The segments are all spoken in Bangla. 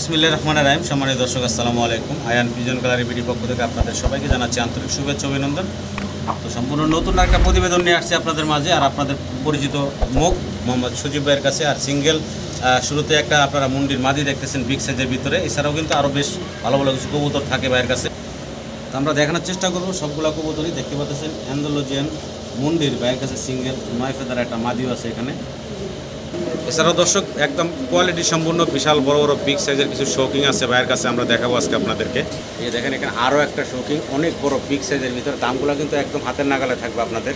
বিসমিল্লা রহমান রাহিম। সম্মানিত দর্শক, আসসালামু আলাইকুম। আয়ান পিজন গ্যালারি বিডি পক্ষ থেকে আপনাদের সবাইকে জানাচ্ছি আন্তরিক শুভেচ্ছা অভিনন্দন। তো সম্পূর্ণ নতুন একটা প্রতিবেদন নিয়ে আসছি আপনাদের মাঝে। আর আপনাদের পরিচিত মুখ, মোহাম্মদ সজীব ভাইয়ের কাছে আর সিঙ্গেল শুরুতে একটা আপনারা মুন্ডির মাদি দেখতেছেন বিগ সাইজের ভিতরে। এছাড়াও কিন্তু আরও বেশ ভালো ভালো কিছু কবুতর থাকে ভাইয়ের কাছে। তো আমরা দেখানোর চেষ্টা করব সবগুলো কবুতরই। দেখতে পাচ্ছেন অ্যান্ডোলজিয়ান মুন্ডির ভাইয়ের কাছে সিঙ্গেল, নয় ফেদার একটা মাদিও আছে এখানে। এছাড়াও দর্শক একদম কোয়ালিটি সম্পূর্ণ বিশাল বড় বড় বিগ সাইজের কিছু শৌকিং আছে ভাইয়ের কাছে আমরা দেখাবো আজকে আপনাদেরকে। এই দেখেন এখানে আরও একটা শৌকিং অনেক বড় বিগ সাইজের ভিতরে দামগুলো কিন্তু একদম হাতের নাগালে থাকবে আপনাদের।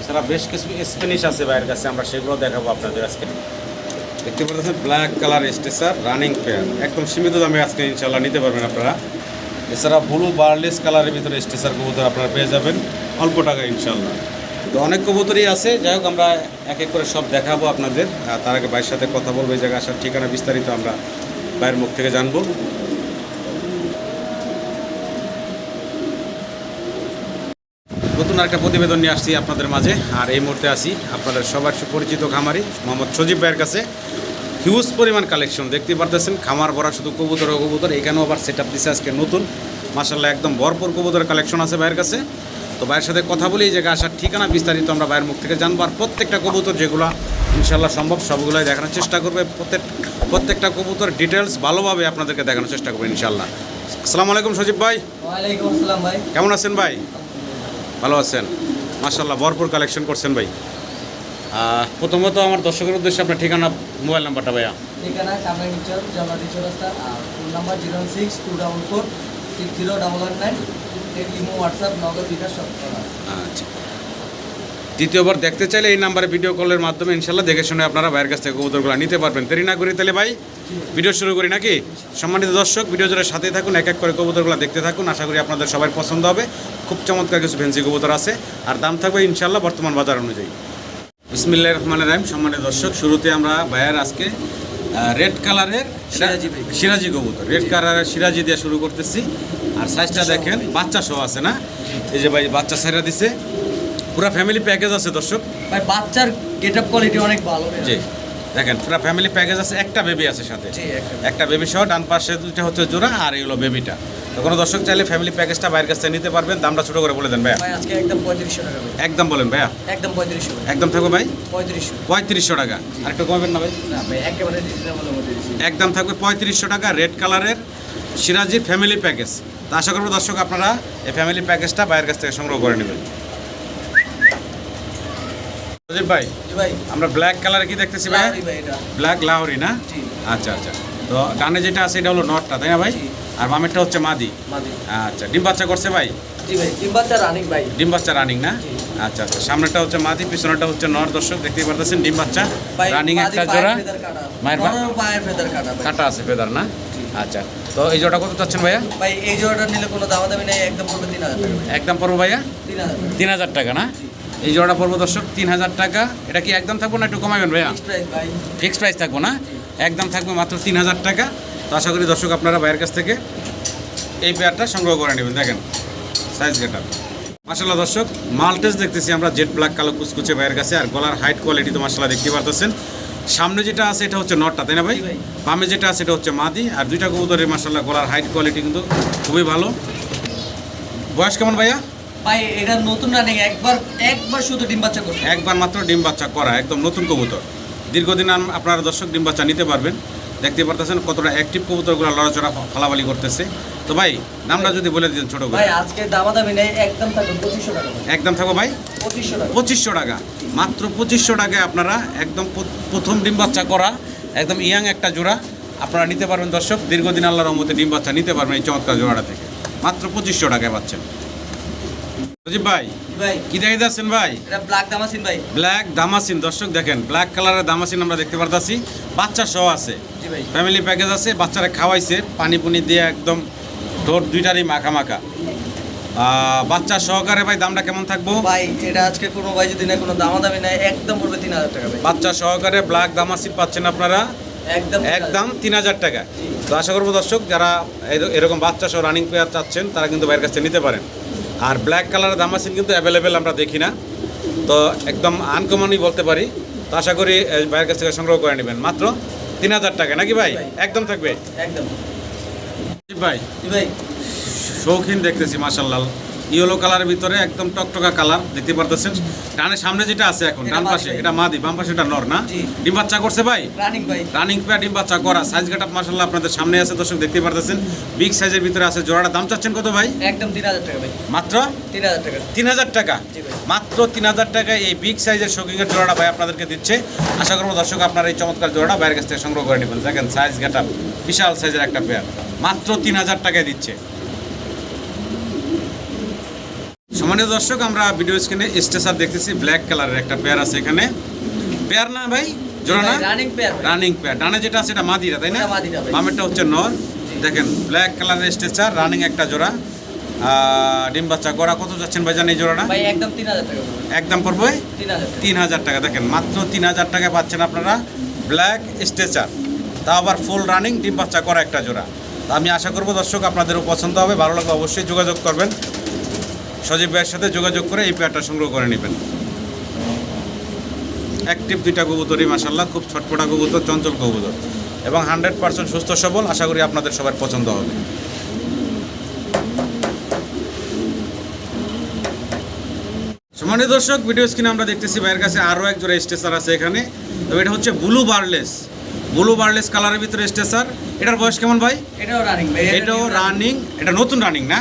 এছাড়া বেশ কিছু স্প্যানিশ আছে ভাইয়ের কাছে আমরা সেগুলো দেখাবো আপনাদের আজকে। দেখতে পাচ্ছেন ব্ল্যাক কালার স্টেসার রানিং পেয়ার একদম সীমিত দামে আজকে ইনশাল্লাহ নিতে পারবেন আপনারা। এছাড়া ব্লু বার্লেস কালারের ভিতরে স্টেসার কবুতর আপনারা পেয়ে যাবেন অল্প টাকা ইনশাল্লাহ তো অনেক কবুতরই আছে। যাই হোক, আমরা এক এক করে সব দেখাবো আপনাদের। তার আগে ভাইয়ের সাথে কথা বলব, এই জায়গায় আসার ঠিকানা বিস্তারিত আমরা ভাইয়ের মুখ থেকে জানব। নতুন একটা প্রতিবেদন নিয়ে আসছি আপনাদের মাঝে। আর এই মুহূর্তে আসি আপনাদের সবার সুপরিচিত খামারি মোহাম্মদ সজীব ভাইয়ের কাছে। হিউজ পরিমাণ কালেকশন দেখতে পারতেছেন, খামার ভরা শুধু কবুতর ও কবুতর, এখানেও আবার সেট আপ দিচ্ছে আজকে নতুন। মাসাল্লাহ একদম ভরপুর কবুতরের কালেকশন আছে ভাইয়ের কাছে। তো ভাইয়ের সাথে কথা বলি এই জায়গায় আসার ঠিকানা বিস্তারিত আমরা ভাইয়ের মুখ থেকে জানব। আর প্রত্যেকটা কবুতর যেগুলো ইনশাল্লাহ সম্ভব সবগুলোই দেখানোর চেষ্টা করবে। প্রত্যেক প্রত্যেকটা কবুতর ডিটেলস ভালোভাবে আপনাদেরকে দেখানোর চেষ্টা করবে ইনশাল্লাহ। আসসালামু আলাইকুম সজীব ভাই। ভাই। কেমন আছেন ভাই? ভালো আছেন। মাসাল্লাহ ভরপুর কালেকশন করছেন ভাই। প্রথমত আমার দর্শকের উদ্দেশ্যে আপনার ঠিকানা মোবাইল নাম্বারটা ভাইয়া। ঠিকানা কামরাঙ্গি চর জমাতি চৌরাস্তা আর phone number zero six two double four six zero double one nine আচ্ছা। দ্বিতীয়বার দেখতে চাইলে এই নাম্বারে ভিডিও কলের মাধ্যমে ইনশাল্লাহ দেখে শুনে আপনারা ভাইয়ের কাছ থেকে কবুতরগুলো নিতে পারবেন। দেরি না করি তাহলে ভাই ভিডিও শুরু করি নাকি? সম্মানিত দর্শক ভিডিও জোরে সাথেই থাকুন, এক এক করে কবুতরগুলো দেখতে থাকুন। আশা করি আপনাদের সবার পছন্দ হবে। খুব চমৎকার কিছু ফেন্সি কবুতর আছে। আর দাম থাকবে ইনশাল্লাহ বর্তমান বাজার অনুযায়ী। বিসমিল্লাহ রহমান রাহিম। সম্মানিত দর্শক, শুরুতে আমরা ভাইয়ের আজকে রেড কালারের সিরাজি কবুতর। রেড কালারের সিরাজি দিয়ে শুরু করতেছি। আর সাইজটা দেখেন বাচ্চা সহ আছে না? এই যে ভাই বাচ্চা সাইরা দিছে। পুরো ফ্যামিলি প্যাকেজ আছে দর্শক। ভাই বাচ্চার গেট আপ কোয়ালিটি অনেক ভালো জি। দেখেন পুরো ফ্যামিলি প্যাকেজ আছে একটা বেবি আছে সাথে। একটা বেবি সহ ডান পাশে দুইটা হচ্ছে জোড়া আর এগুলো বেবিটা তো কোনো দর্শক চাইলে ফ্যামিলি প্যাকেজটা বাইরের কাছ থেকে নিতে পারবেন। দামটা ছোটো করে বলে দেন ভাইয়া। ভাই আজকে একদম পঁয়ত্রিশশো টাকা ভাই। একদম বলেন ভাইয়া। একদম পঁয়ত্রিশশো একদম থাকবে ভাই? পঁয়ত্রিশশো পঁয়ত্রিশশো টাকা। আরেকটু কমবেন না ভাই? না ভাই একেবারে একদম থাকবে পঁয়ত্রিশশো টাকা রেড কালারের সিরাজির ফ্যামিলি প্যাকেজ তো আশা করব দর্শক আপনারা এই ফ্যামিলি প্যাকেজটা বাইরের কাছ থেকে সংগ্রহ করে নেবেন। সজীব ভাই জি ভাই। আমরা ব্ল্যাক কালার কি দেখতেছি ভাই ব্ল্যাক লাহোরি না? জি। আচ্ছা আচ্ছা। তো ডানে যেটা আছে এটা হলো নটটা তাই না ভাই। আর বামেরটা হচ্ছে মাদি? আচ্ছা ডিম বাচ্চা করছে ভাই? ডিম বাচ্চা রানিং না? আচ্ছা আচ্ছা সামনেটা হচ্ছে মাদি পিছনেটা হচ্ছে নর দর্শক দেখতেই পারতেছেন ডিম বাচ্চা। রানিং একটা জোড়া। মায়ের কাটা আছে ফেদার না? আচ্ছা তো এই জোড়া কত চাচ্ছেন ভাইয়া? ভাই এই জোড়াটা নিলে কোনো দামাদামি নেই একদম পড়বে তিন হাজার টাকা একদম পড়ব ভাইয়া? তিন হাজার টাকা। না? এই জোড়াটা পড়ব দর্শক তিন হাজার টাকা। এটা কি একদম থাকব না একটু কমাবেন ভাইয়া? ফিক্সড প্রাইস ফিক্স প্রাইস থাকব না? একদম থাকবে মাত্র তিন হাজার টাকা। আশা করি দর্শক আপনারা বাইরের কাছ থেকে এই পেয়ারটা সংগ্রহ করে নেবেন দেখেন সাইজ গেটা মাসাল্লাহ দর্শক মাল্টেজ দেখতেছি আমরা জেড ব্ল্যাক কালো কুচকুচে বাইরের কাছে আর গলার হাইট কোয়ালিটি তো মাসাল্লাহ দেখতে পারতেছেন। সামনে যেটা আছে এটা হচ্ছে নটটা তাই না ভাই? বামে যেটা আছে এটা হচ্ছে মাদি আর দুইটা কবুতরের মাসাল্লাহ গলার হাইট কোয়ালিটি কিন্তু খুবই ভালো। বয়স কেমন ভাইয়া? ভাই এটা নতুন রানিং একবার একবার শুধু ডিম বাচ্চা করছে একবার মাত্র ডিম বাচ্চা করা একদম নতুন কবুতর। দীর্ঘদিন আপনারা দর্শক ডিম বাচ্চা নিতে পারবেন। দেখতে পারতেছেন কতটা অ্যাক্টিভ কবুতরগুলো লড়াচড়া ফালাফালি করতেছে। তো ভাই দামটা যদি বলে দিতেন ছোট ভাই আজকে দামাদামি নেই একদম থাকবে টাকা। একদম থাকো ভাই? পঁচিশশো টাকা। টাকা। মাত্র পঁচিশশো টাকায় আপনারা একদম প্রথম ডিম বাচ্চা করা একদম ইয়াং একটা জোড়া আপনারা নিতে পারবেন দর্শক। দীর্ঘদিন আল্লাহর রহমতে ডিম বাচ্চা নিতে পারবেন এই চমৎকার জোড়াটা থেকে। মাত্র পঁচিশশো টাকায় পাচ্ছেন। সজীব ভাই ভাই। কি দেখে যাচ্ছেন ভাই? এটা ব্ল্যাক দামাসিন ভাই। ব্ল্যাক দামাসিন দর্শক দেখেন ব্ল্যাক কালারের দামাসিন আমরা দেখতে পারতাছি। বাচ্চা সহ আছে। ফ্যামিলি প্যাকেজ আছে বাচ্চারা খাওয়াইছে পানি পুনি দিয়ে একদম ঠোঁট দুইটারই মাখা মাখা। বাচ্চা সহকারে ভাই দামটা কেমন থাকব? ভাই এটা আজকে কোনো ভাই যদি না কোনো দামাদামি নেই একদম পড়বে তিন হাজার টাকা বাচ্চা সহকারে ব্ল্যাক দামাসিন পাচ্ছেন আপনারা? একদম একদম তিন হাজার টাকা। তো আশা করব দর্শক যারা এরকম বাচ্চা সহ রানিং প্লেয়ার চাচ্ছেন তারা কিন্তু বাইরের কাছে নিতে পারেন। আর ব্ল্যাক কালারের দামাসিন কিন্তু অ্যাভেলেবেল আমরা দেখি না। তো একদম আনকমনই বলতে পারি। তো আশা করি ভাইয়ের বাইরের কাছ থেকে সংগ্রহ করে নেবেন। মাত্র তিন হাজার টাকা নাকি ভাই। একদম। থাকবে? একদম। ভাই ভাই। শৌখিন দেখতেছি মাসাল্লাহ ইয়েলো কালারের ভিতরে একদম টকটকা কালার দেখতে পারতেছেন। ডানের সামনে যেটা আছে এখন ডান পাশে এটা মাদি বাম পাশে এটা নর না? ডিম বাচ্চা করছে ভাই? রানিং ভাই। ডিম বাচ্চা করা। সাইজ গেট আপ মাসাল্লাহ আপনাদের সামনে আছে দর্শক দেখতে পারতেছেন। বিগ সাইজের ভিতরে আছে জোড়াটা দাম চাচ্ছেন কত ভাই? একদম তিন হাজার টাকা ভাই। মাত্র? তিন হাজার টাকা। তিন হাজার টাকা? জি ভাই। মাত্র তিন হাজার টাকায় এই বিগ সাইজের শৌকিংয়ের জোড়াটা ভাই আপনাদেরকে দিচ্ছে। আশা করব দর্শক আপনার এই চমৎকার জোড়াটা বাইরের কাছ থেকে সংগ্রহ করে নেবেন। দেখেন সাইজ গেট আপ বিশাল সাইজের একটা পেয়ার মাত্র তিন হাজার টাকায় দিচ্ছে। সম্মানিত দর্শক আমরা ভিডিও স্ক্রিনে স্টেসার দেখতেছি ব্ল্যাক কালারের একটা পেয়ার আছে এখানে। পেয়ার না ভাই? জোড়া না? রানিং পেয়ার রানিং পেয়ার ডানে যেটা আছে এটা মাদিরা তাই না? ভাই। বামেরটা হচ্ছে নর। দেখেন ব্ল্যাক কালারের স্ট্রেচার রানিং একটা জোড়া। ডিম বাচ্চা করা কত যাচ্ছেন ভাইজান এই জোড়াটা? ভাই একদম তিন হাজার টাকা। একদম পড়বে? তিন হাজার টাকা। দেখেন মাত্র তিন হাজার টাকা পাচ্ছেন আপনারা ব্ল্যাক স্ট্রেচার তা আবার ফুল রানিং ডিম বাচ্চা করা একটা জোড়া। আমি আশা করব দর্শক আপনাদেরও পছন্দ হবে। ভালো লাগবে অবশ্যই যোগাযোগ করবেন। সজীব ভাইয়ের সাথে যোগাযোগ করে এই পেয়ারটা সংগ্রহ করে নেবেন। অ্যাক্টিভ দুইটা কবুতরই মাসাল্লাহ খুব ছটপটা কবুতর, চঞ্চল কবুতর। এবং হান্ড্রেড পার্সেন্ট সুস্থ, সবল, আশা করি আপনাদের সবার পছন্দ হবে। সম্মানিত দর্শক ভিডিও স্ক্রিনে আমরা দেখতেছি ভাইয়ের কাছে আরও এক জোড়া স্টেসার আছে এখানে। তবে এটা হচ্ছে ব্লু বার্লেস। ব্লু বার্লেস কালারের ভিতরে স্টেসার এটার বয়স কেমন ভাই? এটাও রানিং ভাই। এটাও রানিং এটা নতুন রানিং না।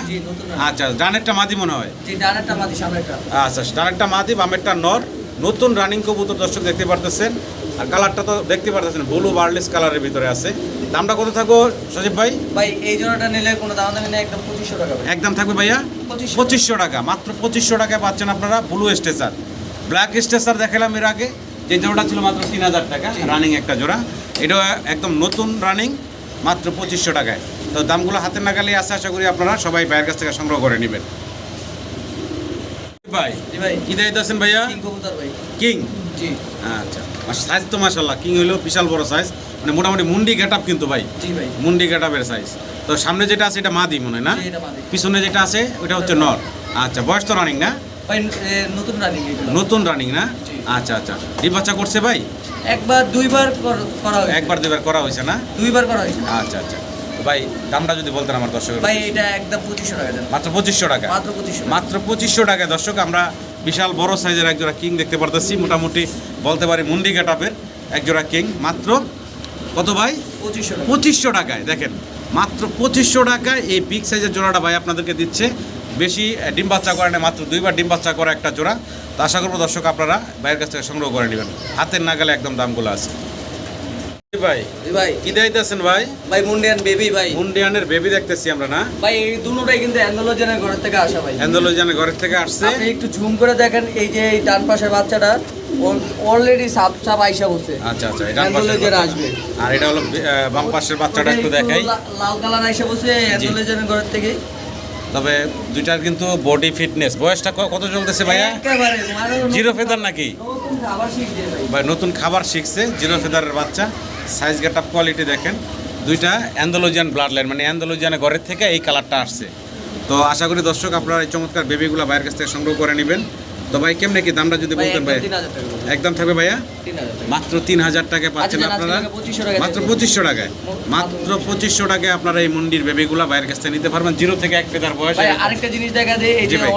আচ্ছা ডানেরটা মাদি মনে হয়? জি ডানেরটা মাদি সামনেরটা। আচ্ছা ডানেরটা মাদি বামেরটা নর। নতুন রানিং কবুতর দর্শক দেখতে পারতেছেন। আর কালারটা তো দেখতে পারতেছেন ব্লু বার্লেস কালারের ভিতরে আছে। দামটা কত থাকব সজীব ভাই? ভাই এই জোড়াটা নিলে কোনো দাম দামি নেই একদম পঁচিশশো টাকা একদম থাকবে ভাইয়া? পঁচিশশো। পঁচিশশো টাকা মাত্র পঁচিশশো টাকায় পাচ্ছেন আপনারা ব্লু স্টেসার। ব্ল্যাক স্টেসার দেখালাম এর আগে যে জোড়াটা ছিল মাত্র তিন হাজার টাকা রানিং একটা জোড়া। এটাও একদম নতুন রানিং মাত্র পঁচিশশো টাকায়। তো দামগুলো হাতের নাগালে আছে আশা করি আপনারা সবাই ভাইয়ের কাছ থেকে সংগ্রহ করে নেবেন। ভাই। জি ভাই। কি দায়িত্ব আছেন ভাইয়া? কিং কবুতর ভাই। কিং জি। আচ্ছা। সাইজ তো মাসাল্লাহ কিং হলো বিশাল বড় সাইজ মানে মোটামুটি মুন্ডি গেট কিন্তু ভাই। মুন্ডি গেট সাইজ তো সামনে যেটা আছে এটা মাদি মনে হয় না? এটা। পিছনে যেটা আছে ওটা হচ্ছে নর। আচ্ছা বয়স তো রানিং না? নতুন রানিং এগুলো। নতুন রানিং না? আচ্ছা আচ্ছা। ডিম বাচ্চা করছে ভাই? একবার দুইবার করা হয়েছে। একবার দুবার করা হয়েছে না? দুইবার করা হয়েছে। আচ্ছা আচ্ছা। ভাই দামটা যদি বলতেন আমার দর্শক ভাই এটা একদম পঁচিশশো টাকা মাত্র পঁচিশশো টাকা? মাত্র পঁচিশশো মাত্র পঁচিশশো টাকা। দর্শক আমরা বিশাল বড় সাইজের একজোড়া কিং দেখতে পারতেছি। মোটামুটি বলতে পারি মুন্ডি গেটাপের একজোড়া কিং। মাত্র কত ভাই? পঁচিশশো পঁচিশশো টাকায়। দেখেন মাত্র পঁচিশশো টাকায় এই বিগ সাইজের জোড়াটা ভাই আপনাদেরকে দিচ্ছে। বেশি ডিম বাচ্চা করে না মাত্র দুইবার ডিম বাচ্চা করা একটা জোড়া। তো আশা করব দর্শক আপনারা ভাইয়ের কাছ থেকে সংগ্রহ করে নেবেন। হাতের নাগালে একদম দামগুলো আছে। ভাই জি ভাই। কি দিতেছেন ভাই? ভাই মুন্ডিয়ান বেবি ভাই। মুন্ডিয়ানের বেবি দেখতেছি আমরা না? ভাই এই দুটোটাই কিন্তু অ্যান্ডোলজেনের ঘর থেকে আসা ভাই। থেকে আসছে। আপনি একটু ঝুম করে দেখেন এই যে এই ডান পাশের বাচ্চাটা অলরেডি সাপ সাপ আইসা বসে। আচ্ছা আচ্ছা এটা। আসবে। আর এটা হলো বাম পাশের বাচ্চাটা একটু দেখাই। লাল কালার আইসা বসে অ্যান্ডোলজেনের ঘর থেকে। তবে দুইটার কিন্তু বডি ফিটনেস বয়সটা কত চলতেছে ভাইয়া? জিরো ফেদার নাকি? ভাই। নতুন খাবার শিখছে জিরো ফেদারের বাচ্চা। সাইজ গেট আপ কোয়ালিটি দেখেন। দুইটা অ্যান্দোলোজিয়ান ব্লাড লাইন মানে অ্যান্ডোলজিয়ানের ঘরের থেকে এই কালারটা আসছে। তো আশা করি দর্শক আপনারা এই চমৎকার বেবিগুলো বাইরের কাছ থেকে সংগ্রহ করে নেবেন। তো ভাই কেমনে কি দামটা যদি বলতেন ভাই। একদম থাকবে ভাইয়া? মাত্র তিন হাজার টাকায় পাচ্ছেন আচ্ছা, আপনারা? পঁচিশশো টাকা মাত্র পঁচিশশো টাকায়। মাত্র পঁচিশশো টাকায় আপনারা এই মন্দির বেবিগুলো বাইরের কাছ থেকে নিতে পারবেন। জিরো থেকে এক ফেদার বয়স আরেকটা জিনিস দেখা দেয় এই যে ভাই।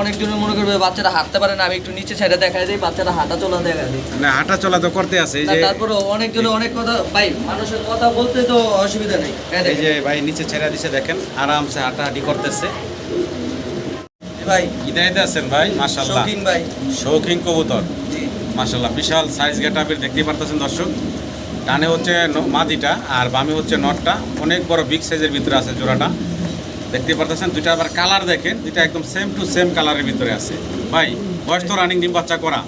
মনে করবে বাচ্চাটা হাঁটতে পারে না আমি একটু নিচে ছেড়ে দেখা দিই বাচ্চাটা হাঁটা চলা দেখা দিই। না হাঁটা চলা তো করতে আছে এই যে তারপরে অনেকজনে অনেক কথা ভাই মানুষের কথা বলতে তো অসুবিধা নেই। এই এই যে ভাই নিচে ছেড়ে দিছে দেখেন আরামসে হাঁটাহাঁটি করতেছে। ভাই। ইদাইতে আছেন ভাই মাশাল্লাহ শৌখিন ভাই। শৌখিন কবুতর। জি। বিশাল সাইজ দেখতেই পারতেছেন দর্শক। ডানে হচ্ছে মাদিটা আর বামে হচ্ছে নটটা। অনেক বড় বিগ সাইজের ভিতরে আছে জোড়াটা। দেখতে পারতেছেন দুইটা আবার কালার দেখেন দুইটা একদম সেম টু সেম কালারের ভিতরে আছে। ভাই বয়স তো রানিং ডিম বাচ্চা করা।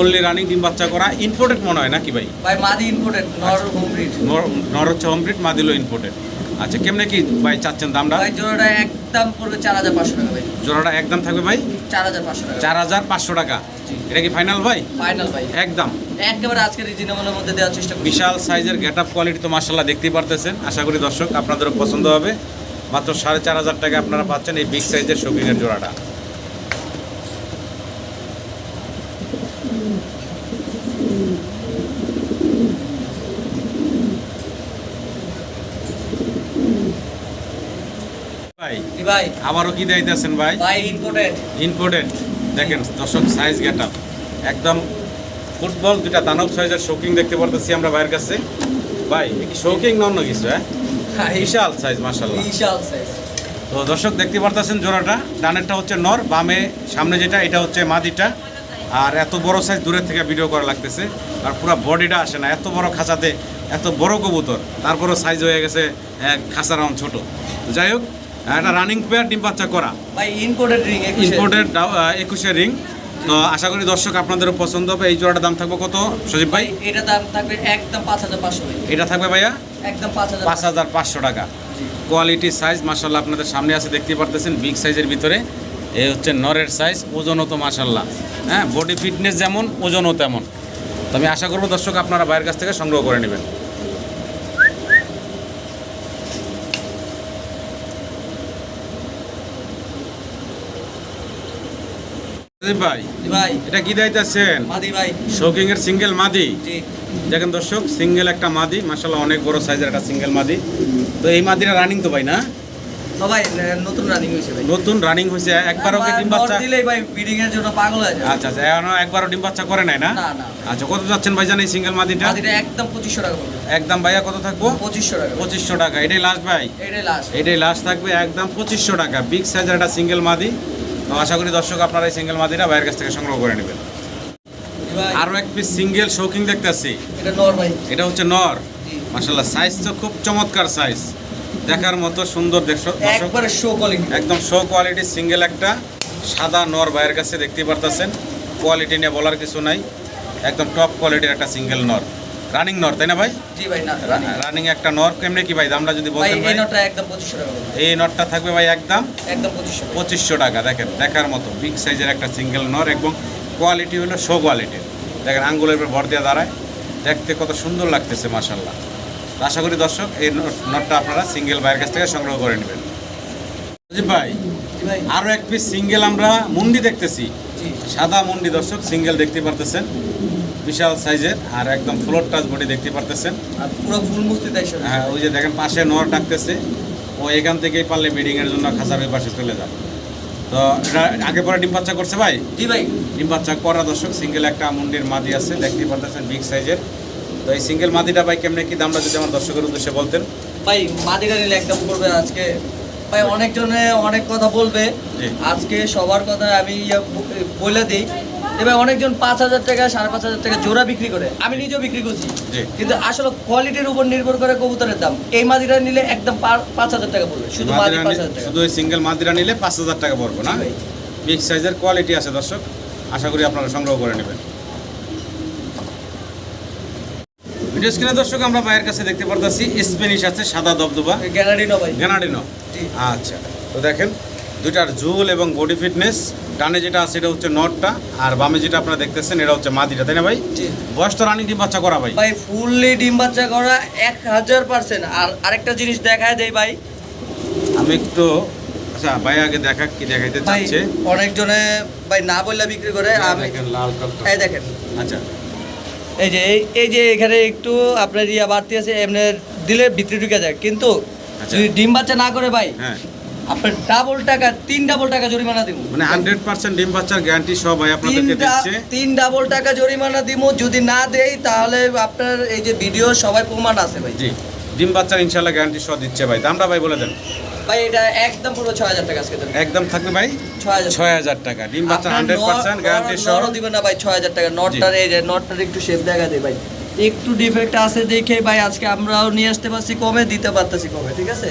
উল্লি রানিং ডিম বাচ্চা করা। ইম্পোর্টেড মনে হয় নাকি ভাই? ভাই মাদি নর হচ্ছে হোমব্রিড মাদিলো ইম্পোর্টেড আচ্ছা কেমনে কি ভাই চাচ্ছেন দামটা? ভাই জোড়াটা একদম পড়বে চার হাজার পাঁচশো টাকা ভাই। জোড়াটা একদম থাকবে ভাই? চার হাজার পাঁচশো টাকা। চার হাজার পাঁচশো টাকা। এটা কি ফাইনাল ভাই? ফাইনাল ভাই। একদম। একেবারে আজকে রিজনেবলের মধ্যে দেওয়ার চেষ্টা করি বিশাল সাইজের গেট আপ কোয়ালিটি তো মার্শাল্লাহ দেখতেই পারতেছেন। আশা করি দর্শক আপনাদেরও পছন্দ হবে। মাত্র সাড়ে চার হাজার টাকা আপনারা পাচ্ছেন এই বিগ সাইজের শৌখিনের জোড়াটা। ভাই। আবারও কি দিতেছেন ভাই? ভাই ইম্পোর্টেড ইম্পোর্টেড দেখেন দর্শক সাইজ গেট একদম ফুটবল দুটা দানব সাইজের শৌকিং দেখতে পারতেছি আমরা ভাইয়ের কাছে। ভাই কি শৌকিং না অন্য কিছু হ্যাঁ? বিশাল সাইজ মাসাল্লাহ বিশাল সাইজ তো দর্শক দেখতে পারতেছেন জোড়াটা? ডানেরটা হচ্ছে নর বামে সামনে যেটা এটা হচ্ছে মাদিটা। আর এত বড় সাইজ দূরের থেকে ভিডিও করা লাগতেছে। আর পুরো বডিটা আসে না। এত বড় খাঁচাতে এত বড় কবুতর। তারপরও সাইজ হয়ে গেছে এক খাঁচা রাউন্ড ছোট। যাই হোক একটা রানিং পেয়ার ডিম বাচ্চা করা। ভাই রিং একুশে। রিং তো আশা করি দর্শক আপনাদেরও পছন্দ হবে। এই জোড়াটার দাম থাকবে কত সজীব ভাই? এটা দাম থাকবে একদম পাঁচ হাজার পাঁচশো এটা থাকবে ভাইয়া? একদম পাঁচ হাজার পাঁচ হাজার পাঁচশো টাকা। কোয়ালিটি সাইজ মাসাল্লাহ আপনাদের সামনে আছে দেখতে পারতেছেন। বিগ সাইজের ভিতরে। এই হচ্ছে নরের সাইজ ওজনও তো মাসাল্লাহ হ্যাঁ বডি ফিটনেস যেমন ওজনও তেমন। তো আমি আশা করব দর্শক আপনারা বাইরের কাছ থেকে সংগ্রহ করে নেবেন। ভাই ভাই। এটা কি দাইতেছেন মাদি ভাই। শৌকিং এর সিঙ্গেল মাদি? দেখেন দর্শক সিঙ্গেল একটা মাদি অনেক বড় সাইজের একটা সিঙ্গেল মাদি। তো এই মাদিটা রানিং তো ভাই না? ভাই নতুন রানিং ভাই। নতুন ডিম বাচ্চা দিলেই ভাই ব্রিডিং এর জন্য পাগল হয়ে যায় আচ্ছা আচ্ছা এখনও একবারও ডিম বাচ্চা করে নাই না? আচ্ছা কত যাচ্ছেন সিঙ্গেল মাদিটা? মাদিটা একদম পঁচিশশো টাকা একদম ভাইয়া কত থাকব? পঁচিশশো টাকা। পঁচিশশো টাকা এটাই লাস্ট ভাই। এটাই লাস্ট এটাই লাস্ট থাকবে একদম পঁচিশশো টাকা। বিগ সাইজের একটা সিঙ্গেল মাদি। তো আশা করি দর্শক আপনারা এই সিঙ্গেল মাদিটা বাইরের কাছ থেকে সংগ্রহ করে নেবেন। আরও এক পিস সিঙ্গেল শৌকিং দেখতেছি। এটা এটা হচ্ছে নর। মাসাল্লাহ সাইজ তো খুব চমৎকার সাইজ দেখার মতো সুন্দর দেখছ একবারে শো কোয়ালিটি একদম শো কোয়ালিটি সিঙ্গেল একটা সাদা নর ভাইয়ের কাছে দেখতে পারতেছেন। কোয়ালিটি নিয়ে বলার কিছু নাই। একদম টপ কোয়ালিটির একটা সিঙ্গেল নর। রানিং নর তাই না ভাই? জি ভাই না রানিং একটা নর কেমনে কি ভাই? দামটা যদি ভাই এই নটটা একদম পঁচিশশো টাকা পড়বে এই নটটা থাকবে ভাই একদম? একদম পঁচিশশো টাকা। পঁচিশশো টাকা দেখেন দেখার মতো। বিগ সাইজের একটা সিঙ্গেল নর এবং কোয়ালিটি হলো শো কোয়ালিটির দেখেন আঙ্গুলের উপর ভর দিয়ে দাঁড়ায়। দেখতে কত সুন্দর লাগতেছে মাসাল্লাহ আশা করি দর্শক এই নট- নটটা আপনারা সিঙ্গেল ভাইয়ের কাছ থেকে সংগ্রহ করে নেবেন। ভাই আরও এক পিস সিঙ্গেল আমরা মুন্ডি দেখতেছি। সাদা মুন্ডি দর্শক সিঙ্গেল দেখতে পারতেছেন। বিশাল সাইজের আর একদম ফ্লোর টাচ বডি দেখতে পারতেছেন। আর পুরো ফুল মুস্তি তাই হ্যাঁ ওই যে দেখেন পাশে নর ডাকতেছে। ও এখান থেকেই পারলে ব্রিডিংয়ের জন্য খাঁচার ওই পাশে চলে যাবে। তো এটা আগে পরে ডিম বাচ্চা করছে ভাই? জি ভাই। ডিম বাচ্চা করা দর্শক সিঙ্গেল একটা মুন্ডির মাদি আছে দেখতে পারতেছেন বিগ সাইজের তো এই সিঙ্গেল মাদিটা ভাই কেমনে কি দামটা যদি আমার দর্শকের উদ্দেশ্যে বলতেন? ভাই মাদিটা নিলে একদম করবে আজকে। ভাই অনেকজনে অনেক কথা বলবে। আজকে সবার কথা আমি ইয়ে বলে দিই। এবার অনেকজন পাঁচ হাজার টাকা সাড়ে পাঁচ হাজার টাকা জোড়া বিক্রি করে। আমি নিজেও বিক্রি করছি। কিন্তু আসলে কোয়ালিটির উপর নির্ভর করে কবুতরের দাম। এই মাদিরা নিলে একদম পাঁচ হাজার টাকা পড়বে। শুধু শুধু ওই সিঙ্গেল মাদিরা নিলে পাঁচ হাজার টাকা পড়ব না? বিগ সাইজের কোয়ালিটি আছে দর্শক। আশা করি আপনারা সংগ্রহ করে নেবেন। ভিডিও স্ক্রিনে দর্শক আমরা ভাইয়ের কাছে দেখতে পারতেছি স্প্যানিশ আছে সাদা দবদবা। গ্যালারি না ভাই। গ্যানাডিনো। আচ্ছা তো দেখেন দুইটার ঝুল এবং বডি ফিটনেস ডানে যেটা আছে এটা হচ্ছে নটটা আর বামে যেটা আপনারা দেখতেছেন এটা হচ্ছে মাদিটা তাই না ভাই? বয়স তো রানিং ডিম বাচ্চা করা ভাই। ভাই ফুললি ডিম বাচ্চা করা এক হাজার পার্সেন্ট আর আরেকটা জিনিস দেখায় দেই ভাই। আমি একটু আচ্ছা ভাই আগে দেখা কি দেখাইতে চাচ্ছে? অনেকজনে ভাই না বললে বিক্রি করে আমি দেখেন লাল। এই দেখেন। আচ্ছা। এই যে এই- যে এখানে একটু আপনার ইয়া বাড়তি আছে এমনি দিলে ভিতরে ঢুকে যায়। কিন্তু আচ্ছা। যদি ডিম বাচ্চা না করে ভাই হ্যাঁ। আপনার ডাবল টাকা তিন ডাবল টাকা জরিমানা দিব। মানে হান্ড্রেড পার্সেন্ট ডিম বাচ্চার গ্যারান্টি সব ভাই আপনাদেরকে দিচ্ছে। তিন ডাবল টাকা জরিমানা দিব যদি না দেই তাহলে আপনার এই যে ভিডিও সবাই প্রমাণ আছে ভাই। জি ডিম বাচ্চার ইনশাল্লাহ গ্যারান্টি সহ দিচ্ছে ভাই। দামটা ভাই বলে দেন। ভাই এটা একদম পুরো ছয় হাজার টাকা আজকে একদম থাকবে ভাই? ছয় হাজার। টাকা। ডিম বাচ্চা হান্ড্রেড পার্সেন্ট গ্যারান্টি সহ। দিবেন না ভাই ছয় হাজার টাকা। নটটার এই যে নটটার একটু শেপ দেখা দেয় ভাই। একটু ডিফেক্ট আছে দেখে ভাই আজকে আমরাও নিয়ে আসতে পারছি কমে দিতে পারতেছি কমে ঠিক আছে?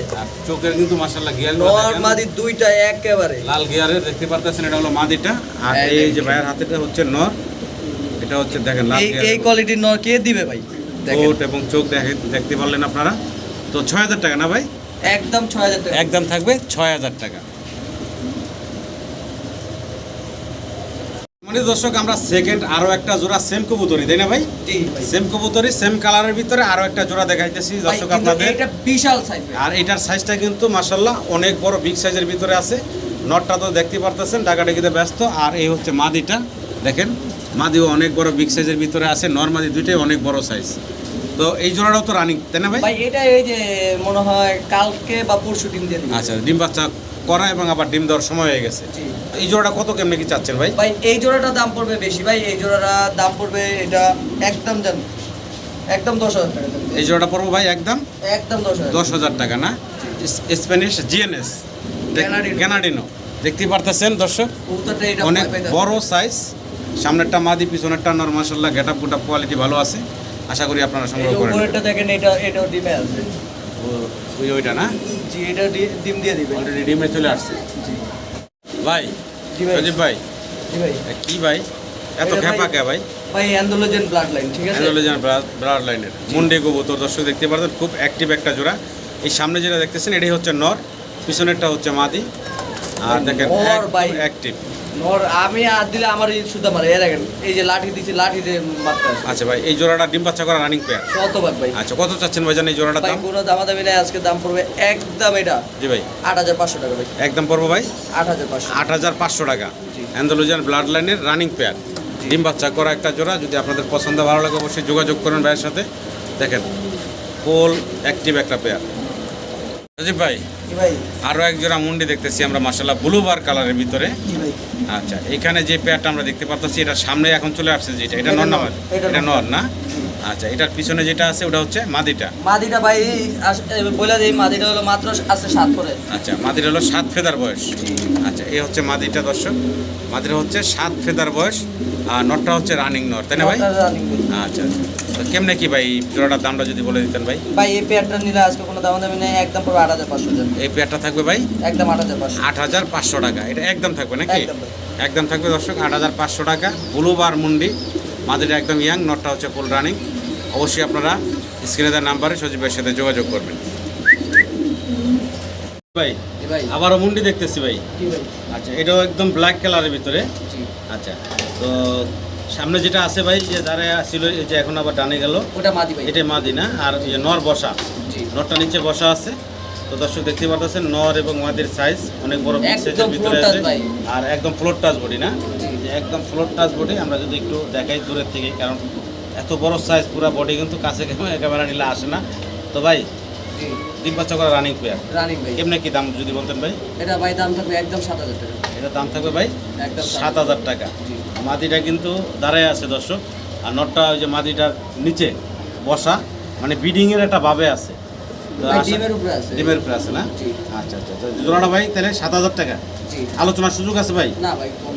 চোখের কিন্তু মাসাল্লাহ গিয়ার নর মাদি দুইটা একেবারে। লাল গিয়ারে দেখতে পারতেছেন এটা হলো মাদিটা আর এই যে। ভাইয়ের হাতেটা হচ্ছে নর এটা হচ্ছে দেখেন লাল এই এই কোয়ালিটির নর কে দিবে ভাই? দেখেন। কোট এবং চোখ দেখে দেখতে পারলেন আপনারা। তো ছয় হাজার টাকা না ভাই? একদম ছয় হাজার টাকা। একদম থাকবে ছয় হাজার টাকা। মানে দর্শক আমরা সেকেন্ড আরও একটা জোড়া সেম কবুতরি তাই না ভাই? সেম কবুতরি সেম কালারের ভিতরে আরও একটা জোড়া দেখাইতেছি দর্শক আপনাদের। এটা বিশাল সাইজ আর এটার সাইজটা কিন্তু মাসাল্লাহ অনেক বড় বিগ সাইজের ভিতরে আছে। নটটা তো দেখতে পারতেছেন ডাকাডাকিতে ব্যস্ত। আর এই হচ্ছে মাদিটা দেখেন। মাদিও অনেক বড় বিগ সাইজের ভিতরে আছে। নর মাদি দুইটাই অনেক বড় সাইজ তো এই জোড়াটাও তো রানিং তাই না ভাই? ভাই এটা এই যে মনে হয় কালকে বা পরশু ডিম দিয়ে আচ্ছা ডিম বাচ্চা করা এবং আবার ডিম দেওয়ার সময় হয়ে গেছে। এই জোড়াটা কত কেমনে কি চাচ্ছেন ভাই? ভাই এই জোড়াটার দাম পড়বে বেশি। ভাই এই জোড়াটার দাম পড়বে এটা একদম জান একদম দশ হাজার টাকা এই জোড়াটা পড়ব ভাই একদম? একদম দশ হাজার। দশ হাজার টাকা না? স্প্যানিশ জিএনএস। গ্যানাডিনো। গ্যানাডিনো। দেখতেই পারতেছেন দর্শক? এটা অনেক বড় সাইজ সামনেরটা মাদি পিছনেরটা নর মাসাল্লাহ গেট আপ গুট কোয়ালিটি ভালো আছে। আশা করি আপনারা সংগ্রহ করেন। দেখেন এটা এটাও ডিমে আছে। ওই ওইটা না? জি এটা ডিম দিয়ে দিবে অলরেডি ডিমে চলে আসছে। জি। ভাই সজীব ভাই। জি ভাই। কি ভাই? এত খেপা ভাই- কে ভাই? ভাই অ্যান্ডোলোজেন ব্লাড লাইন ঠিক আছে? অ্যানোলজিয়ান ব্রাড লাইনের মুন্ডে কবুতর দর্শক দেখতে পারতেন খুব অ্যাক্টিভ একটা জোড়া। এই সামনে যেটা দেখতেছেন এটাই হচ্ছে নর পিছনেরটা হচ্ছে মাদি। আর দেখেন। অ্যাক্টিভ নর আমি আর দিলে আমার এই সুদা মারে এর দেখেন এই যে লাঠি দিছি লাঠি দিয়ে মারতে আসে আচ্ছা ভাই এই জোড়াটা ডিম বাচ্চা করা রানিং পেয়ার শতভাগ ভাই। আচ্ছা কত চাচ্ছেন ভাইজান এই জোড়াটার ভাই দাম? কোনো দামাদামি নেই আজকে দাম পড়বে একদম এটা। জি ভাই। আট হাজার পাঁচশো টাকা ভাই। একদম পড়ব ভাই? আট হাজার পাঁচশো। আট হাজার পাঁচশো টাকা। অ্যান্ডোলজিয়ান ব্লাড লাইনের রানিং পেয়ার ডিম বাচ্চা করা একটা জোড়া যদি আপনাদের পছন্দ ভালো লাগে অবশ্যই যোগাযোগ করুন ভাইয়ের সাথে। দেখেন ফুল অ্যাক্টিভ একটা পেয়ার রাজীব ভাই ভাই। আরও এক জোড়া মুন্ডি দেখতেছি আমরা মাসাল্লাহ ব্লু বার কালারের ভিতরে। আচ্ছা এখানে যে পেয়ারটা আমরা দেখতে পাচ্ছি এটা সামনে এখন চলে আসছে যেটা এটা নর না এটা। নর না আচ্ছা এটার পিছনে যেটা আছে ওটা হচ্ছে মাদিটা। মাদিটা ভাই বলে দিই মাদিটা হলো মাত্র আছে সাত করে। আচ্ছা মাদিটা হলো সাত ফেদার বয়স। আচ্ছা এই হচ্ছে মাদিটা দর্শক। মাদিটা হচ্ছে সাত ফেদার বয়স আর নটটা হচ্ছে রানিং নট তাই না ভাই। আচ্ছা কেমনে কি ভাই জোড়াটার দামটা যদি বলে দিতেন ভাই? ভাই এই পেয়ারটা নিলে আজকে কোনো দাম দামি নেই একদম পড়বে আট হাজার পাঁচশো এই পেয়ারটা থাকবে ভাই? একদম আট হাজার পাঁচশো। আট হাজার পাঁচশো টাকা এটা একদম থাকবে নাকি? একদম থাকবে দর্শক আট হাজার পাঁচশো টাকা ব্লু বার মুন্ডি মাদিটা একদম ইয়াং নটটা হচ্ছে ফুল রানিং অবশ্যই আপনারা স্ক্রিনে দেওয়ার নাম্বারে সজীবের সাথে যোগাযোগ করবেন। ভাই আবারও মুন্ডি দেখতেছি ভাই। আচ্ছা এটাও একদম ব্ল্যাক কালারের ভিতরে। আচ্ছা তো সামনে যেটা আছে ভাই যে দাঁড়ায় ছিল এই যে এখন আবার ডানে গেল। ওটা মাদি ভাই। এটা মাদি না? আর যে নর বসা। নরটা নিচে বসা আছে। তো দর্শক দেখতে পাচ্ছেন নর এবং মাদির সাইজ অনেক বড় ভিতরে আছে। আর একদম ফ্লোর টাচ বডি না। যে একদম ফ্লোর টাচ বডি আমরা যদি একটু দেখাই দূরের থেকে কারণ এত বড় সাইজ পুরো বডি কিন্তু কাছে ক্যামেরা নিলে আসে না। তো ভাই ডিম বাচ্চা করা রানিং প্লেয়ার রানিং ভাই কেমনে কি দাম যদি বলতেন ভাই? এটা ভাই দাম থাকবে একদম সাত হাজার টাকা। এটা দাম থাকবে ভাই একদম সাত হাজার টাকা। মাদিটা কিন্তু দাঁড়ায় আছে দর্শক আর নটটা ওই যে মাদিটার নিচে বসা মানে বিডিংয়ের একটা ভাবে আছে। ডিমের উপরে আছে। ডিমের উপরে আছে না? আচ্ছা আচ্ছা তো জোড়াটা ভাই তাহলে সাত হাজার টাকা। আলোচনার সুযোগ আছে ভাই? না ভাই কম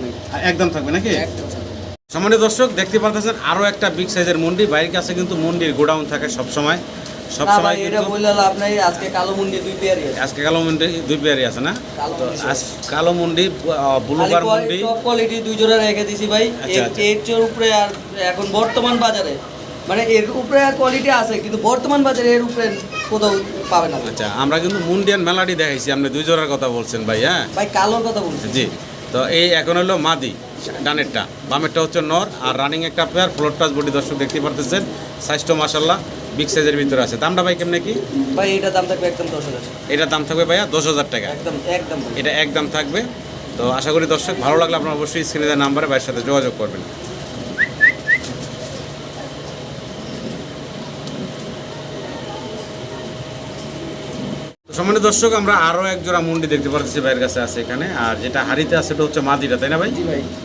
একদম থাকবে নাকি। সম্মানিত দর্শক দেখতে পাচ্ছেন আরও একটা বিগ সাইজের মন্ডি বাইরের কাছে কিন্তু মন্ডির গোডাউন থাকে সবসময়। এটা বললে লাভ নাই। আজকে কালো মুন্ডি দুই পেয়ারই আছে। আজকে কালো মন্ডি দুই পেয়ারই আছে না? কালো মুন্ডি ব্লুবার মন্ডি টপ কোয়ালিটি দুই জোড়া রেখে দিছি ভাই। আচ্ছা, এর আচ্ছা। উপরে আর এখন বর্তমান বাজারে মানে এর উপরে কোয়ালিটি আছে কিন্তু বর্তমান বাজারে এর উপরে কোথাও পাবে না। আচ্ছা আমরা কিন্তু মুন্ডিয়ান মেলাডি দেখাইছি। আপনি দুই জোড়ার কথা বলছেন ভাই হ্যাঁ? ভাই কালোর কথা বলছেন জি। তো এই এখন হলো মাদি ডানেরটা বামেরটা হচ্ছে নর আর রানিং একটা পেয়ার ফ্লোর টাচ বডি দর্শক দেখতে পারতেছেন। সাইজটা মাসাল্লাহ বিগ সাইজের ভিতরে আছে। দামটা ভাই কেমনে কি? ভাই এটা দাম থাকবে একদম দশ হাজার এটার দাম থাকবে ভাইয়া দশ হাজার টাকা। একদম একদম। এটা একদম থাকবে। তো আশা করি দর্শক ভালো লাগলে আপনার অবশ্যই স্ক্রিনে নাম্বারে ভাইয়ের সাথে যোগাযোগ করবেন। সম্মানিত দর্শক আমরা আরও এক জোড়া মুন্ডি দেখতে পাচ্ছি ভাইয়ের কাছে আছে এখানে। আর যেটা হাড়িতে আছে এটা হচ্ছে মাদিটা তাই না ভাই?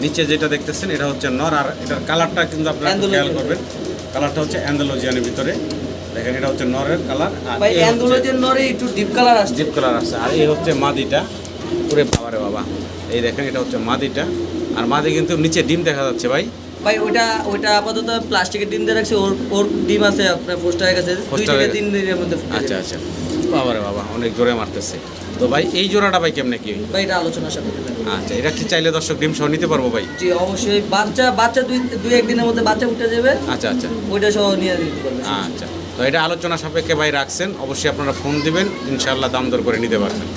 নিচে যেটা দেখতেছেন এটা হচ্ছে নর। আর এটার কালারটা কিন্তু আপনারা খেয়াল করবেন। কালারটা হচ্ছে অ্যান্ডালোজিয়ানের ভিতরে। দেখেন এটা হচ্ছে নরের কালার। আর ভাই নরে একটু ডিপ কালার আসছে। ডিপ কালার আছে আর এই হচ্ছে মাদিটা। পুরে বাবারে বাবা। এই দেখেন এটা হচ্ছে মাদিটা। আর মাদি কিন্তু নিচে ডিম দেখা যাচ্ছে ভাই। ভাই ওইটা ওইটা আপাতত প্লাস্টিকের ডিম দিয়ে রাখছে। ওর ওর ডিম আছে আপনার পোস্টার গেছে দুই থেকে তিন দিনের মধ্যে আচ্ছা আচ্ছা। বাবারে বাবা অনেক জোরে মারতেছে। তো ভাই এই জোড়াটা ভাই কেমনে কি ভাই এটা আলোচনার সাথে আচ্ছা এটা কি চাইলে দর্শক ডিম সহ নিতে পারব ভাই? জি অবশ্যই। বাচ্চা বাচ্চা দুই দুই একদিনের মধ্যে বাচ্চা উঠে যাবে। আচ্ছা আচ্ছা। ওইটা সহ নিয়ে দিতে পারবে আচ্ছা। তো এটা আলোচনা সাপেক্ষে ভাই রাখছেন। অবশ্যই আপনারা ফোন দিবেন। ইনশাআল্লাহ দাম দর করে নিতে পারবেন।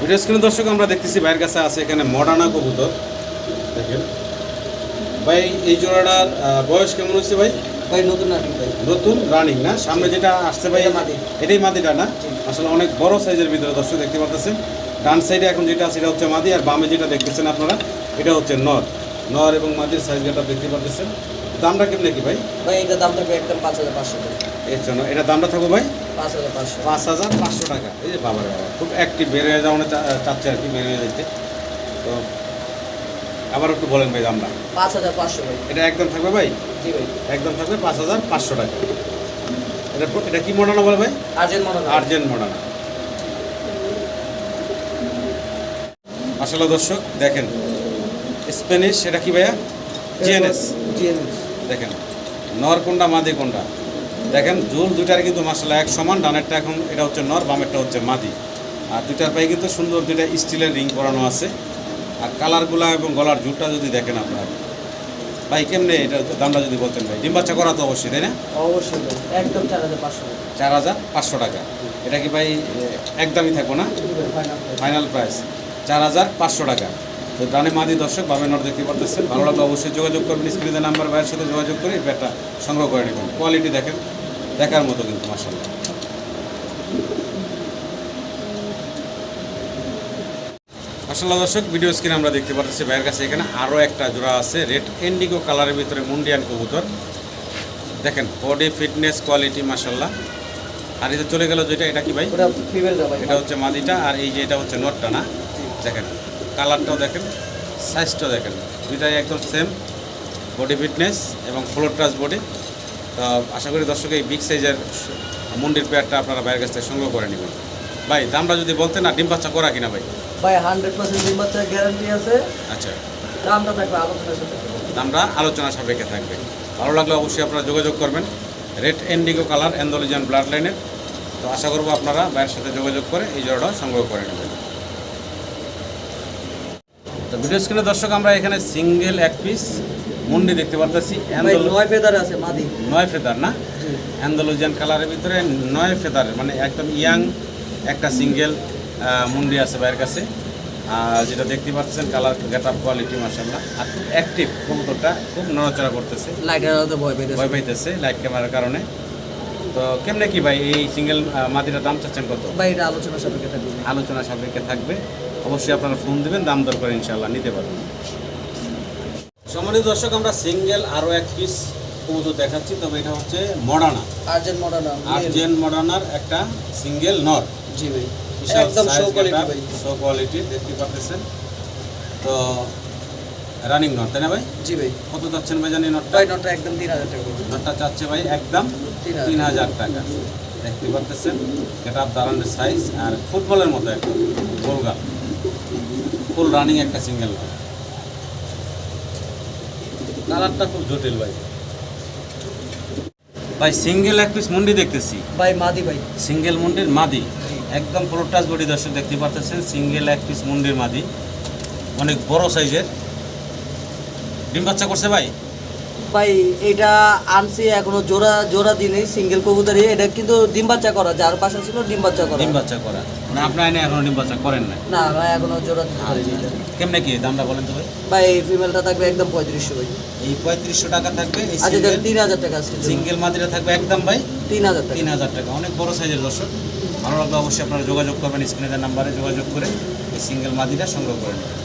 ভিডিও স্ক্রিনে দর্শক আমরা দেখতেছি ভাইয়ের কাছে আছে এখানে মডার্না কবুতর। দেখেন। ভাই এই জোড়াটার বয়স কেমন হচ্ছে ভাই? ভাই নতুন নাকি ভাই? নতুন রানিং না? সামনে যেটা আসছে ভাই। এটাই মাদিটা না? আসলে অনেক বড় সাইজের ভিতরে দর্শক দেখতে পাচ্ছেন ডান সাইডে এখন যেটা আছে এটা হচ্ছে মাদি আর বামে যেটা দেখতেছেন আপনারা এটা হচ্ছে নর। নর এবং মাদির সাইজ যেটা দেখতে পাচ্ছেন দামটা কেমন কি ভাই? ভাই এটা দাম থাকবে একদম পাঁচ হাজার পাঁচশো টাকা। এর জন্য এটা দামটা থাকব ভাই? পাঁচ হাজার পাঁচশো। পাঁচ হাজার পাঁচশো টাকা। এই যে বাবার বাবা খুব অ্যাক্টিভ বের হয়ে যাওয়ানো চাচ্ছে আর কি বের হয়ে তো আবার একটু বলেন ভাই দামটা। পাঁচ হাজার পাঁচশো ভাই। এটা একদম থাকবে ভাই? জি ভাই। একদম থাকবে পাঁচ হাজার পাঁচশো টাকা। এটা এটা কি মডার্না বলে ভাই? Urgent model. আর্জেন্ট মডার্না আসলে দর্শক দেখেন। স্প্যানিশ এটা কি ভাইয়া? জিএনএস জিএনএস দেখেন নর কোনটা মাদি কোনটা? দেখেন ঝুল দুইটার কিন্তু মাসালা এক সমান ডানেরটা এখন এটা হচ্ছে নর বামেরটা হচ্ছে মাদি। আর দুইটার পায়ে কিন্তু সুন্দর দুইটা স্টিলের রিং করানো আছে। আর কালারগুলা এবং গলার ঝুলটা যদি দেখেন আপনারা। ভাই কেমনে এটা দামটা যদি বলতেন ভাই? ডিম বাচ্চা করা তো অবশ্যই তাই না? অবশ্যই একদম চার হাজার পাঁচশো। চার হাজার পাঁচশো টাকা। এটা কি ভাই একদমই থাকব না? ফাইনাল প্রাইস চার হাজার পাঁচশো টাকা। তো ডানে মাদি দর্শক বামে নর দেখতে পারতেছেন। ভালো লাগলে অবশ্যই যোগাযোগ করবেন স্ক্রিনে নাম্বার ভাইয়ের সাথে যোগাযোগ করে ব্যাটটা সংগ্রহ করে নেবেন। কোয়ালিটি দেখেন দেখার মতো কিন্তু মাসাল্লাহ আসলে দর্শক ভিডিও স্ক্রিনে আমরা দেখতে পাচ্ছি ভাইয়ের কাছে। এখানে আরও একটা জোড়া আছে রেড এন্ডিগো কালারের ভিতরে মুন্ডিয়ান কবুতর। দেখেন বডি ফিটনেস কোয়ালিটি মাসাল্লাহ আর এটা চলে গেল যেটা এটা কি ভাই? এটা হচ্ছে মাদিটা আর এই যে এটা হচ্ছে নটটা না? দেখেন কালারটাও দেখেন সাইজটাও দেখেন। দুইটাই একদম সেম বডি ফিটনেস এবং ফ্লোর টাচ বডি তো আশা করি দর্শক এই বিগ সাইজের মন্ডির পেয়ারটা আপনারা বাইরের কাছ থেকে সংগ্রহ করে নেবেন। ভাই দামটা যদি বলতেন না ডিম বাচ্চা করা কিনা ভাই? ভাই হান্ড্রেড পার্সেন্ট ডিম বাচ্চার গ্যারান্টি আছে। আচ্ছা। দামটা থাকবে আলোচনার সাথে। দামটা আলোচনা সাপেক্ষে থাকবে। ভালো লাগলে অবশ্যই আপনারা যোগাযোগ করবেন। Red indigo colour Andalusian blood লাইনের তো আশা করব আপনারা ভাইয়ের সাথে যোগাযোগ করে এই জোড়াটা সংগ্রহ করে নেবেন। তো ভিডিও স্ক্রিনে দর্শক আমরা এখানে সিঙ্গেল এক পিস মুন্ডি দেখতে পারতেছি। নয় ফেদার আছে মাদি। নয় ফেদার না? অ্যান্ডোলজিয়ান কালারের ভিতরে নয় ফেদার মানে একদম ইয়াং একটা সিঙ্গেল মুন্ডি আছে ভাইয়ের কাছে। আর যেটা দেখতে পাচ্ছেন কালার গেট আপ কোয়ালিটি মাসাল্লাহ আর খুব অ্যাক্টিভ কবুতরটা খুব নড়াচড়া করতেছে। লাইটার ভয় পেতেছে। ভয় পাইতেছে লাইট ক্যামেরার কারণে। তো কেমনে কি ভাই এই সিঙ্গেল মাদিটার দাম চাচ্ছেন কত? ভাই এটা আলোচনার সাপেক্ষে থাকবে। আলোচনা সাপেক্ষে থাকবে। অবশ্যই আপনারা ফোন দেবেন দাম দর করে ইনশাল্লাহ নিতে পারবেন। সম্মানিত দর্শক আমরা সিঙ্গেল আরও এক পিস কবুতর দেখাচ্ছি। তবে এটা হচ্ছে মডার্না আর্জেন্ট মডেল আর্জেন মডার্নার একটা সিঙ্গেল নর। জি ভাই। একদম শো কোয়ালিটি ভাই। শো কোয়ালিটি দেখতে পাচ্ছেন তো রানিং নট তাই না ভাই? জি ভাই। কত চাচ্ছেন ভাই জানি নটটা ভাই নটটা একদম তিন হাজার টাকা নটটা চাচ্ছে ভাই একদম তিন হাজার। টাকা। দেখতে পাচ্ছেন এটা দাঁড়ানোর সাইজ আর ফুটবলের মতো একটা গোলগাল ফুল রানিং একটা সিঙ্গেল কালারটা খুব জটিল ভাই। ভাই সিঙ্গেল এক পিস মুন্ডি দেখতেছি। ভাই মাদি ভাই। সিঙ্গেল মুন্ডির মাদি। একদম প্রোটাস বডি দর্শক দেখতে পাচ্ছেন সিঙ্গেল এক পিস মুন্ডির মাদি। অনেক বড় সাইজের। ডিম বাচ্চা করছে ভাই? ভাই এটা আনছি এখনও জোড়া জোড়া দিনে সিঙ্গেল কবুতরই এটা কিন্তু ডিম বাচ্চা করা যার পাশে ছিল ডিম বাচ্চা করা। ডিম বাচ্চা করা। মানে আপনার এনে এখনও ডিম বাচ্চা করেন না না ভাই এখনও জোড়া দিতে কেমনে কি দামটা বলেন তো ভাই? ভাই এই ফিমেলটা থাকবে একদম পঁয়ত্রিশশো ভাই। এই পঁয়ত্রিশশো টাকা থাকবে এই আচ্ছা সিঙ্গেল তিন হাজার টাকা আছে সিঙ্গেল মাদিরা থাকবে একদম ভাই? তিন হাজার টাকা। তিন হাজার টাকা। অনেক বড় সাইজের দর্শক। ভালো লাগলে অবশ্যই আপনারা যোগাযোগ করবেন স্ক্রিনের নাম্বারে যোগাযোগ করে এই সিঙ্গেল মাদিটা সংগ্রহ করে নেবেন।